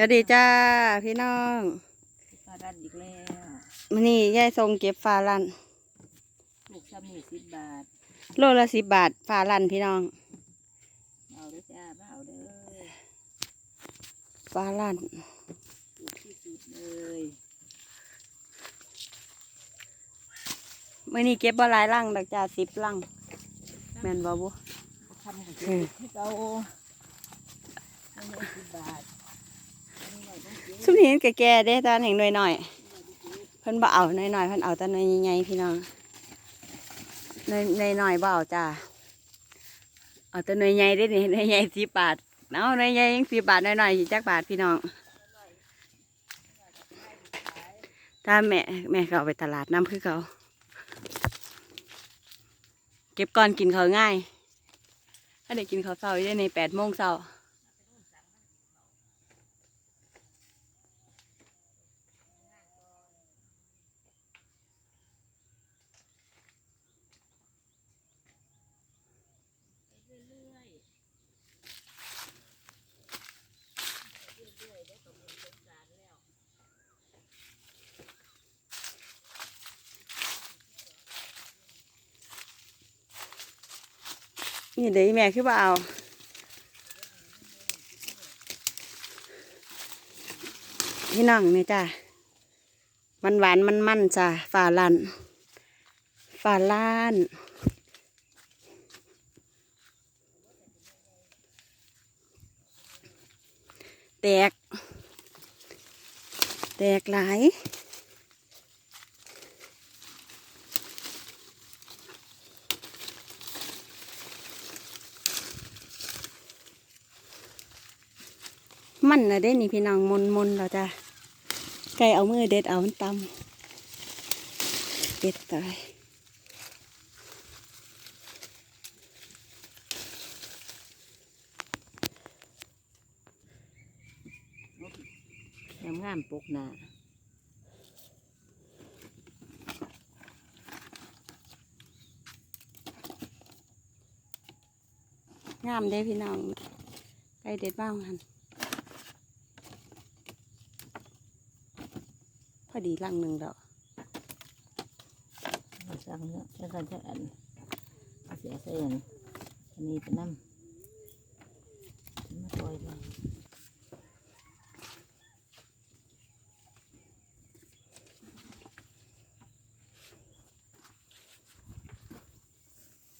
สวัสดีจ้าพี่น้องปลาดันอีกแล้วมื้อนี้ยายทรงเก็บฟ้าลั่นลูกซ้ำนี่สิบบาท โลละสิบบาทฟ้าลั่นพี่น้อง เอาเด้อจ้ามาเอาเด้อฟ้าลั่นถูกที่สุดเลยมื้อนี้เก็บบ่หลายลังดอกจ้าสิบลังแม่นบ่บุทำของอืเจ๊มที่เขาไม่ได้สิบบาท ซุมนี้เห็นแก่ๆเด้ตอนแห่งหน่อยๆเพิ่นบ่เอาหน่อยๆเพิ่นเอาแต่หน่อยใหญ่ๆพี่น้องหน่อยหน่อยๆบ่เอาจ้าเอาแต่หน่อยใหญ่เด้นี่หน่อยใหญ่สิบบาทเอาหน่อยใหญ่ยังสิบบาทหน่อยๆสิจักบาทพี่น้องถ้าแม่แม่เอาไปตลาดน้ำคือเขาเก็บก่อนกินเขาง่ายถ้าได้กินเขาวเช้าได้ในแปดโมงเช้า นี่เดี๋ยวแม่คือว่าเอาพี่น้องนี่จ้ะมันหวานมันมันจ้ะฝ่าลันฝ่าล้านแตก แตกหลาย มันนะเด้นี่พี่น้องมนมนๆเราจะไก่เอามือเด็ดเอามันตำเด็ดตายงามงามๆปกหน้างามเด้พี่น้องไก่เด็ดบ้างหัน อดีลังหนึ่งดอกเอาสั่งเนาะแล้วกันจะอันเอาเสียเสียนอันนี้เป็นน้ำมาปล่อยเลย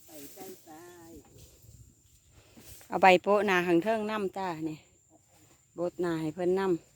ไปใส่ใส่เอาใบโปะหนาหังเทิงน้ำจ้าเนี่ยโบดหนาให้เพิ่นน้ำ